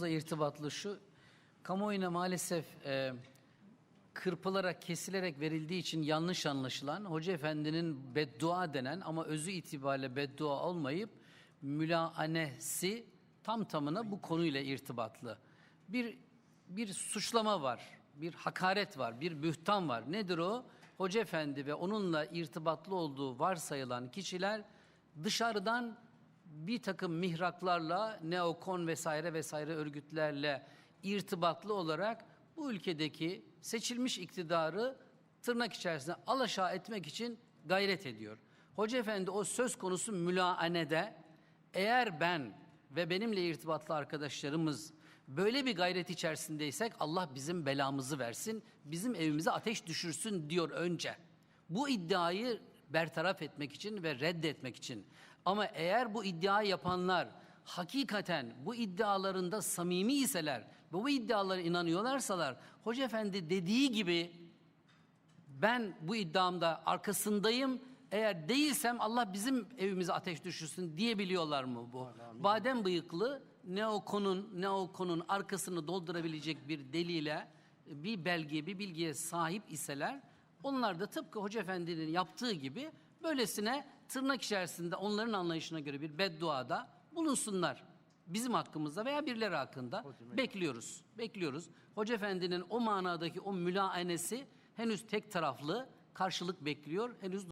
konumuzla irtibatlı şu, kamuoyuna maalesef e, kırpılarak, kesilerek verildiği için yanlış anlaşılan Hoca Efendi'nin beddua denen ama özü itibariyle beddua olmayıp mülaanesi tam tamına bu konuyla irtibatlı. Bir bir suçlama var, bir hakaret var, bir bühtan var. Nedir o? Hoca Efendi ve onunla irtibatlı olduğu varsayılan kişiler dışarıdan bir takım mihraklarla, neokon vesaire vesaire örgütlerle irtibatlı olarak bu ülkedeki seçilmiş iktidarı tırnak içerisinde alaşağı etmek için gayret ediyor. Hoca Efendi o söz konusu mülaanede eğer ben ve benimle irtibatlı arkadaşlarımız böyle bir gayret içerisindeysek Allah bizim belamızı versin, bizim evimize ateş düşürsün diyor önce. Bu iddiayı bertaraf etmek için ve reddetmek için. Ama eğer bu iddia yapanlar hakikaten bu iddialarında samimi iseler ve bu iddialara inanıyorlarsalar Hoca Efendi dediği gibi ben bu iddiamda arkasındayım. Eğer değilsem Allah bizim evimize ateş düşürsün diyebiliyorlar mı bu? Badem bıyıklı neokonun neokonun arkasını doldurabilecek bir delile, bir belgeye, bir bilgiye sahip iseler onlar da tıpkı Hoca Efendi'nin yaptığı gibi böylesine tırnak içerisinde onların anlayışına göre bir bedduada bulunsunlar. Bizim hakkımızda veya birileri hakkında bekliyoruz. Bekliyoruz. Hoca Efendi'nin o manadaki o mülaenesi henüz tek taraflı karşılık bekliyor. Henüz